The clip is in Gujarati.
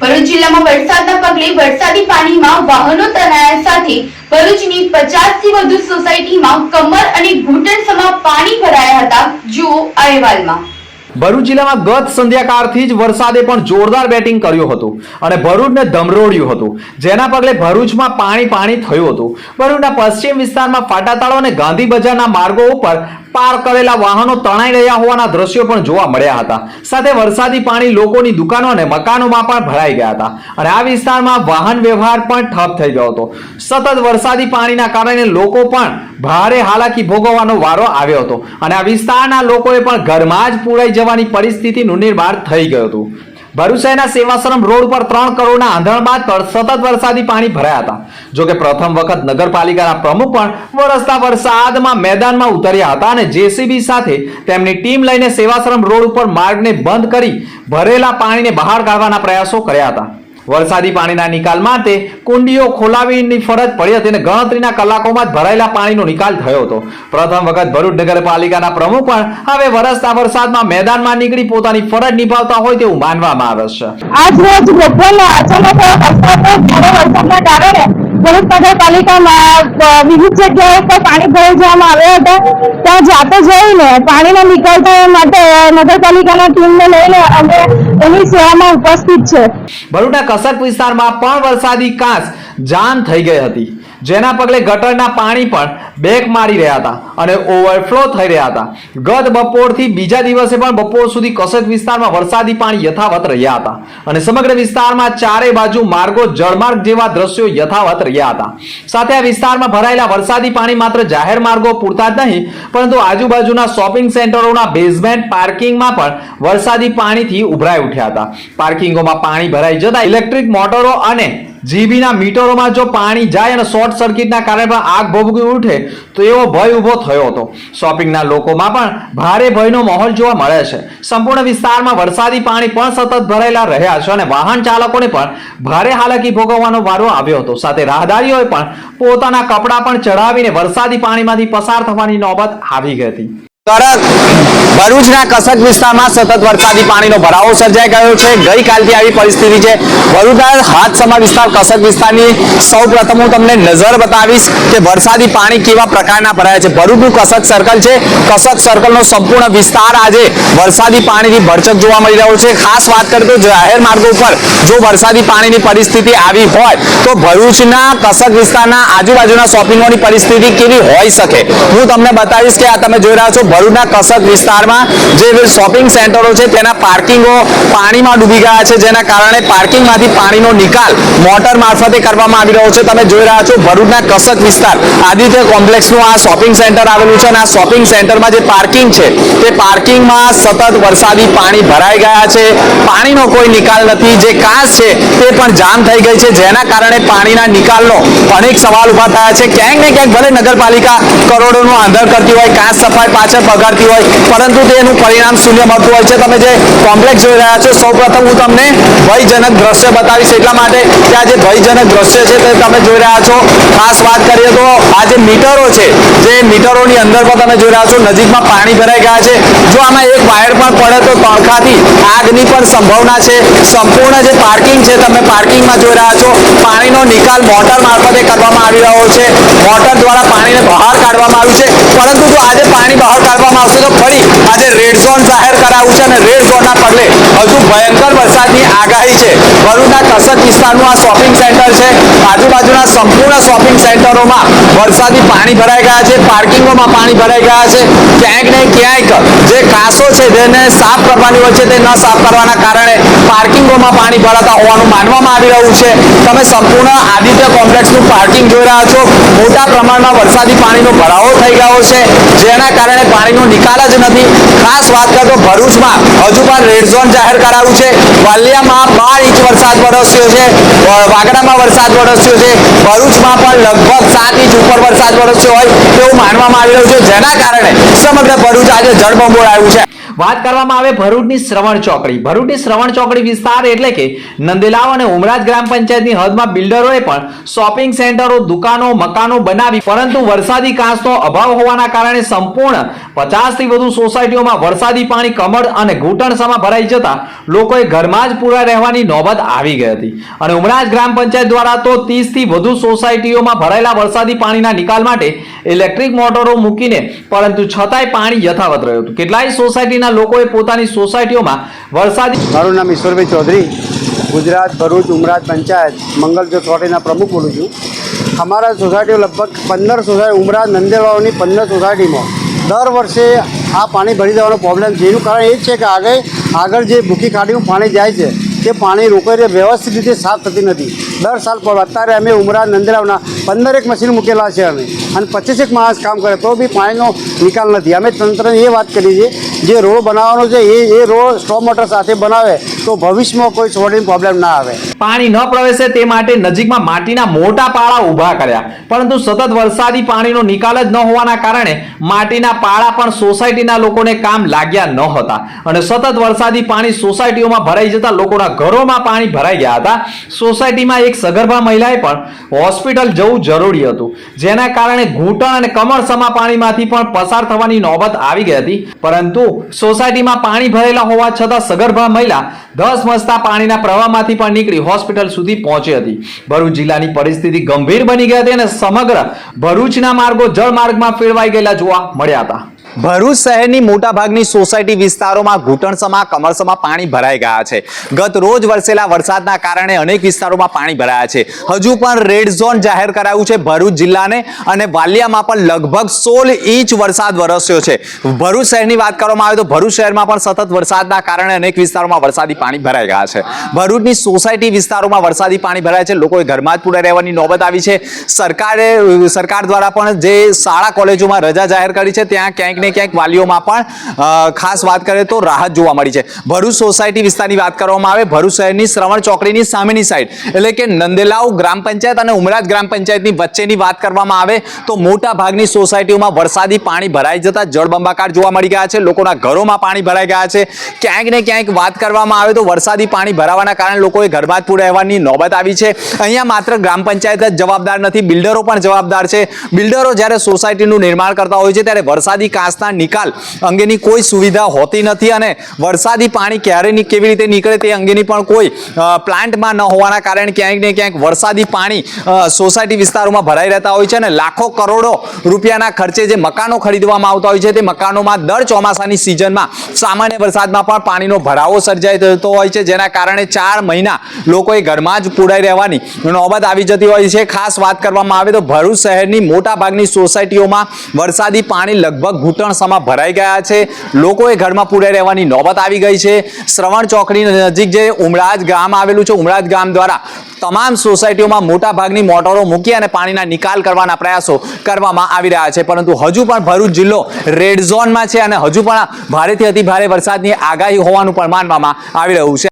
ભરૂચ જિલ્લામાં વરસાદના પગલે વરસાદી પાણીમાં વાહનો તણાયા સાથે ભરૂચની પચાસથી વધુ સોસાયટીમાં કમર અને ઘૂંટણ સમા પાણી ભરાયા હતા, જુઓ અહેવાલમાં. ભરૂચ જિલ્લામાં ગત સંધ્યાકાળથી જ વરસાદે પણ જોરદાર બેટિંગ કર્યું હતું અને ભરૂચને ધમરોડ્યું હતું. જેના પગલે ભરૂચમાં પાણી પાણી થયું હતું. ભરૂચના પશ્ચિમ વિસ્તારમાં ફાટાતાળો અને ગાંધી બજારના માર્ગો ઉપર પાર કરેલા વાહનો તણાઈ રહ્યા હોવાના દ્રશ્યો પણ જોવા મળ્યા હતા. સાથે વરસાદી પાણી લોકોની દુકાનો અને મકાનોમાં પણ ભરાઈ ગયા હતા અને આ વિસ્તારમાં વાહન વ્યવહાર પણ ઠપ થઈ ગયો હતો. સતત વરસાદી પાણીના કારણે લોકો પણ ભારે હાલાકી ભોગવવાનો વારો આવ્યો હતો અને આ વિસ્તારના લોકોએ પણ ઘરમાં જ પૂરાઈ જવાની પરિસ્થિતિનું નિર્માણ થઈ ગયું હતું. ભરૂચ સેવાશ્રમ રોડ પર ત્રણ કરોડના આંધણ બાદ સતત વરસાદી પાણી ભરાયા હતા. જો કે પ્રથમ વખત નગરપાલિકાના પ્રમુખ પણ વરસતા વરસાદમાં મેદાનમાં ઉતર્યા હતા અને જેસીબી સાથે તેમની ટીમ લઈને સેવાશ્રમ રોડ ઉપર માર્ગને બંધ કરી ભરેલા પાણીને બહાર કાઢવાના પ્રયાસો કર્યા હતા. વરસાદી પાણીના નિકાલ માટે કુંડીઓ ખોલાવીની ફરજ પડી હતી અને ગણતરીના કલાકોમાં જ ભરાયેલા પાણીનો નિકાલ થયો હતો. પ્રથમ વખત ભરૂચ નગરપાલિકાના પ્રમુખ પણ હવે વરસતા વરસાદમાં મેદાનમાં નીકળી પોતાની ફરજ નિભાવતા હોય તેવું માનવામાં આવે છે. આજ રોજ બપોરના અચાનક વરસાદના કારણે ભરૂચ નગરપાલિકામાં વિવિધ જગ્યાએ પર પાણી ભરાઈ જવામાં આવ્યા હતા. ત્યાં જાતે જઈને પાણીના નીકળતા માટે નગરપાલિકાના ટીમને લઈને અમે એની સેવામાં ઉપસ્થિત છે. ભરૂચના કસક વિસ્તારમાં પણ વરસાદી કાંસ જામ થઈ ગઈ હતી. જેના પગલે ગટરના પાણી પણ બેક મારી રહ્યા હતા અને ઓવરફ્લો થઈ રહ્યા હતા. ગત બપોરથી બીજા દિવસે પણ બપોર સુધી કસક વિસ્તારમાં વરસાદી પાણી યથાવત રહ્યા હતા અને સમગ્ર વિસ્તારમાં ચારે બાજુ માર્ગો જળમાર્ગ જેવા દ્રશ્યો યથાવત રહ્યા હતા. સાથે આ વિસ્તારમાં ભરાયેલા વરસાદી પાણી માત્ર જાહેર માર્ગો પૂરતા જ નહીં, પરંતુ આજુબાજુના શોપિંગ સેન્ટરોના બેઝમેન્ટ પાર્કિંગમાં પણ વરસાદી પાણીથી ઉભરાઈ ઉઠ્યા હતા. પાર્કિંગોમાં પાણી ભરાઈ જતા ઇલેક્ટ્રિક મોટરો અને જીબીના મીટરોમાં જો પાણી જાય અને શોર્ટ સર્કિટના કારણે પણ આગ ભોગવી ઉઠે, તો એવો ભય ઊભો થયો હતો. શોપિંગના લોકોમાં પણ ભારે ભયનો માહોલ જોવા મળે છે. સંપૂર્ણ વિસ્તારમાં વરસાદી પાણી પણ સતત ભરાયેલા રહ્યા છે અને વાહન ચાલકોને પણ ભારે હાલાકી ભોગવવાનો વારો આવ્યો હતો. સાથે રાહદારીઓએ પણ પોતાના કપડાં પણ ચઢાવીને વરસાદી પાણીમાંથી પસાર થવાની નોબત આવી ગઈ હતી. ભરૂચના કસક વિસ્તારમાં સતત વરસાદી પાણીનો ભરાવો સર્જાઈ ગયો છે. ગઈકાલથી આવી પરિસ્થિતિ છે. ભરૂચના હાથસમા વિસ્તાર, કસક વિસ્તારની સૌ હું તમને નજર બતાવીશ કે વરસાદી પાણી કેવા પ્રકારના ભરાયા છે. ભરૂચનું કસક સર્કલ છે. કસક સર્કલનો સંપૂર્ણ વિસ્તાર આજે વરસાદી પાણીથી ભરચક જોવા મળી રહ્યો છે. ખાસ વાત કરીએ તો જાહેર માર્ગો ઉપર જો વરસાદી પાણીની પરિસ્થિતિ આવી હોય, તો ભરૂચના કસક વિસ્તારના આજુબાજુના શોપિંગોની પરિસ્થિતિ કેવી હોઈ શકે? હું તમને બતાવીશ કે આ તમે જોઈ રહ્યા છો ભરૂચના કસક વિસ્તારમાં જે શોપિંગ સેન્ટરો છે, તેના પાર્કિંગો પાણીમાં ડૂબી ગયા છે, જેના કારણે પાર્કિંગમાંથી પાણીનો નિકાલ મોટર મારફતે કરવામાં આવી રહ્યો છે. તમે જોઈ રહ્યા છો ભરૂચના કસક વિસ્તાર. આદિત્ય કોમ્પ્લેક્સનું આ શોપિંગ સેન્ટર આવેલું છે અને આ શોપિંગ સેન્ટરમાં જે પાર્કિંગ છે, તે પાર્કિંગમાં સતત વરસાદી પાણી ભરાઈ ગયા છે. પાણીનો કોઈ નિકાલ નથી. જે કાચ છે, તે પણ જામ થઈ ગઈ છે. જેના કારણે પાણીના નિકાલનો અનેક સવાલ ઊભા થયા છે. ક્યાંક ને ક્યાંક ભલે નગરપાલિકા કરોડોનું આંધણ કરતી હોય કાંસ સફાઈ પાછળ બગાડતી હોય. પરંતુ તેનું પરિણામ શૂન્ય મળતું હોય છે. તમે જે કોમ્પ્લેક્સ જોઈ રહ્યા છો, સૌપ્રથમ હું તમને ભયજનક દ્રશ્ય બતાવીશ. એટલા માટે કે આ જે ભયજનક દ્રશ્ય છે, તે તમે જોઈ રહ્યા છો. ખાસ વાત કરીએ તો આ જે મીટરો છે. જે મીટરોની અંદર પણ તમે જોઈ રહ્યા છો, નજીકમાં પાણી ભરાઈ ગયા છે. જો આમાં એક વાયર પણ પડે તો તણખાથી આગની પણ સંભાવના છે. સંપૂર્ણ જે પાર્કિંગ છે, તમે પાર્કિંગમાં જોઈ રહ્યા છો, પાણીનો નિકાલ મોટર મારફતે કરવામાં આવી રહ્યો છે. મોટર દ્વારા પાણીને બહાર કાઢવામાં આવ્યું છે. પરંતુ જો આજે પાણી બહાર કાઢવામાં આવશે તો ફરી આજે રેડ ઝોન જાહેર કરાવ્યું છે અને રેડ ઝોનના પગલે હજુ ભયંકર વરસાદની આગાહી છે. ભરૂચના કસક વિસ્તારનું આ શોપિંગ સેન્ટર છે. આજુબાજુના સંપૂર્ણ શોપિંગ સેન્ટરોમાં વરસાદી પાણી ભરાઈ ગયા છે, પાર્કિંગોમાં પાણી ભરાઈ ગયા છે. ક્યાંક ને ક્યાંક જે કાંસો છે, જેને સાફ કરવાની હોય છે, તે ન સાફ કરવાના કારણે પાર્કિંગોમાં પાણી ભરાતા હોવાનું માનવામાં આવી રહ્યું છે. તમે સંપૂર્ણ આદિત્ય કોમ્પ્લેક્સનું પાર્કિંગ જોઈ રહ્યા છો. મોટા પ્રમાણમાં વરસાદી પાણીનો ભરાવો થઈ ગયો છે. જેના કારણે પાણીનો નિકાલ જ નથી. ખાસ વાત કરતો ભરૂચમાં હજુ પણ રેડ ઝોન જાહેર કરાવ્યું છે. વાલિયામાં બાર ઇંચ વરસાદ વરસ્યો છે. વાગડામાં વરસાદ વરસ્યો છે. ભરૂચમાં પણ લગભગ સાત ઇંચ ઉપર વરસાદ વરસ્યો હોય તેવું માનવામાં આવી રહ્યું છે. જેના કારણે સમગ્ર ભરૂચ આજે જળબંબોળ આવ્યું છે. વાત કરવામાં આવે ભરૂચની શ્રવણ ચોકડી. ભરૂચની શ્રવણ ચોકડી વિસ્તાર એટલે કે નંદેલાવ અને ઉમરાજ ગ્રામ પંચાયતની હદમાં બિલ્ડરોએ પણ શોપિંગ સેન્ટરો, દુકાનો, મકાનો બનાવી, પરંતુ વરસાદી કાંસનો અભાવ હોવાના કારણે સંપૂર્ણ પચાસથી વધુ સોસાયટીઓમાં વરસાદી પાણી, કમળ અને ઘૂંટણસામાં ભરાઈ જતા લોકોએ ઘરમાં જ પૂરા રહેવાની નોબત આવી ગઈ હતી. અને ઉમરાજ ગ્રામ પંચાયત દ્વારા તો ત્રીસથી વધુ સોસાયટીઓમાં ભરાયેલા વરસાદી પાણીના નિકાલ માટે ઇલેક્ટ્રિક મોટરો મૂકીને, પરંતુ છતાંય પાણી યથાવત રહ્યું હતું. કેટલાય સોસાયટીના લોકોએ પોતાની સોસાયટીઓમાં વરસાદી મારું નામ ઈશ્વરભાઈ ચૌધરી. ગુજરાત ભરૂચ ઉમરાજ પંચાયત મંગલ સોસાયટીના પ્રમુખ બોલું છું. અમારા સોસાયટીઓ લગભગ પંદર સોસાયટી ઉમરાજ નંદેવાળાની પંદર સોસાયટીમાં દર વર્ષે આ પાણી ભરી જવાનો પ્રોબ્લેમ છે. એનું કારણ એ છે કે આગળ આગળ જે ભૂખી ખાડીનું પાણી જાય છે તે પાણી રોકાઈ વ્યવસ્થિત રીતે સાફ થતી નથી. દર સાલ પર અત્યારે અમે ઉમરા નંદરાવના પંદરેક મશીન મૂકેલા છે અમે. અને પચીસેક માણસ કામ કરે, તો બી પાણીનો નિકાલ નથી. અમે તંત્રને એ વાત કરી છે જે રોડ બનાવવાનો છે, એ એ રોડ સ્ટોપ મોટર સાથે બનાવે તો ભવિષ્યમાં કોઈ સોડીનો પ્રોબ્લેમ ના આવે. પાણી ન પ્રવેશે તે માટે નજીકમાં માટીના મોટા પાળા ઊભા કર્યા. પરંતુ સતત વરસાદી પાણીનો નિકાલ જ ન હોવાના કારણે માટીના પાળા પણ સોસાયટીના લોકોને કામ લાગ્યા ન હતા. અને સતત વરસાદી પાણી સોસાયટીઓમાં ભરાઈ જતા લોકોના ઘરોમાં પાણી ભરાઈ ગયા હતા. સોસાયટીમાં એક સગર્ભા મહિલાએ પણ હોસ્પિટલ જવું જરૂરી હતું. જેના કારણે ઘૂંટણ અને કમરસમા પાણીમાંથી પણ પસાર થવાની નોબત આવી ગઈ હતી. પરંતુ સોસાયટીમાં પાણી ભરેલા હોવા છતાં સગર્ભા મહિલા દસ મસ્તા પાણીના પ્રવાહમાંથી પણ નીકળી હોસ્પિટલ સુધી પહોંચી હતી. ભરૂચ જિલ્લાની પરિસ્થિતિ ગંભીર બની ગઈ હતી અને સમગ્ર ભરૂચના માર્ગો જળમાર્ગમાં ફેરવાઈ ગયેલા જોવા મળ્યા હતા. ભરૂચ શહેરની મોટાભાગની સોસાયટી વિસ્તારોમાં ઘૂંટણસમાં કમરસમાં પાણી ભરાઈ ગયા છે. ગત રોજ વરસેલા વરસાદના કારણે અનેક વિસ્તારોમાં પાણી ભરાયા છે. હજુ પણ રેડ ઝોન જાહેર કરાયું છે ભરૂચ જિલ્લાને અને વાલિયામાં પણ લગભગ સોળ ઇંચ વરસાદ વરસ્યો છે. ભરૂચ શહેરની વાત કરવામાં આવે તો ભરૂચ શહેરમાં પણ સતત વરસાદના કારણે અનેક વિસ્તારોમાં વરસાદી પાણી ભરાઈ ગયા છે. ભરૂચની સોસાયટી વિસ્તારોમાં વરસાદી પાણી ભરાય છે. લોકોએ ઘરમાં જ પૂરા રહેવાની નોબત આવી છે. સરકારે, સરકાર દ્વારા પણ જે શાળા, કોલેજોમાં રજા જાહેર કરી છે, ત્યાં ક્યાંક ને ક્યાંક વાલીઓમાં પણ ખાસ વાત કરીએ તો રાહત જોવા મળી છે. ભરૂચ સોસાયટી વિસ્તારની વાત કરવામાં આવે, ભરૂચ શહેરની શ્રવણ ચોકડીની સામેની સાઈડ એટલે કે નંદેલાવ ગ્રામ પંચાયત અને ઉમરાજ ગ્રામ પંચાયતની વચ્ચેની વાત કરવામાં આવે, તો મોટા ભાગની સોસાયટીઓમાં વરસાદી પાણી ભરાઈ જતા જળબંબાકાર જોવા મળી ગયા છે. લોકોના ઘરોમાં પાણી ભરાઈ ગયા છે. ક્યાંક ને ક્યાંક વાત કરવામાં આવે તો વરસાદી પાણી ભરાવાના કારણે લોકોએ ઘરમાં જ પૂર રહેવાની નોબત આવી છે. અહીંયા માત્ર ગ્રામ પંચાયત જ જવાબદાર નથી, બિલ્ડરો પણ જવાબદાર છે. બિલ્ડરો જ્યારે સોસાયટીનું નિર્માણ કરતા હોય છે, ત્યારે વરસાદી કાંસના નિકાલ અંગેની કોઈ સુવિધા હોતી નથી અને વરસાદી પાણી ક્યારે કેવી રીતે નીકળે તે અંગેની પણ કોઈ પ્લાન્ટમાં ન હોવાના કારણે ક્યાંક ને ક્યાંક વરસાદી પાણી સોસાયટી વિસ્તારોમાં ભરાઈ રહેતા હોય છે અને લાખો કરોડો રૂપિયાના ખર્ચે જે મકાનો ખરીદવામાં આવતા હોય છે તે મકાનોમાં દર ચોમાસાની સિઝનમાં સામાન્ય વરસાદમાં પણ પાણીનો ભરાવો સર્જાઈ જતો હોય છે, જેના કારણે ચાર મહિના લોકોએ ઘરમાં જ પુરાઈ રહેવાની નોબત આવી જતી હોય છે. ખાસ વાત કરવામાં આવે તો ભરૂચ શહેરની મોટા ભાગની સોસાયટીઓમાં વરસાદી પાણી લગભગ ઘૂંટણસમાં ભરાઈ ગયા છે. લોકોએ ઘરમાં પૂરે રહેવાની નોબત આવી ગઈ છે. શ્રવણ ચોકડી નજીક જે ઉમરાજ ગામ આવેલું છે, ઉમરાજ ગામ દ્વારા તમામ સોસાયટીઓમાં મોટા ભાગની મોટરો મૂકી અને પાણીના નિકાલ કરવાના પ્રયાસો કરવામાં આવી રહ્યા છે. પરંતુ હજુ પણ ભરૂચ જિલ્લો રેડ ઝોનમાં છે અને હજુ પણ ભારેથી અતિ ભારે વરસાદની આગાહી હોવાનું પણ માનવામાં આવી રહ્યું છે.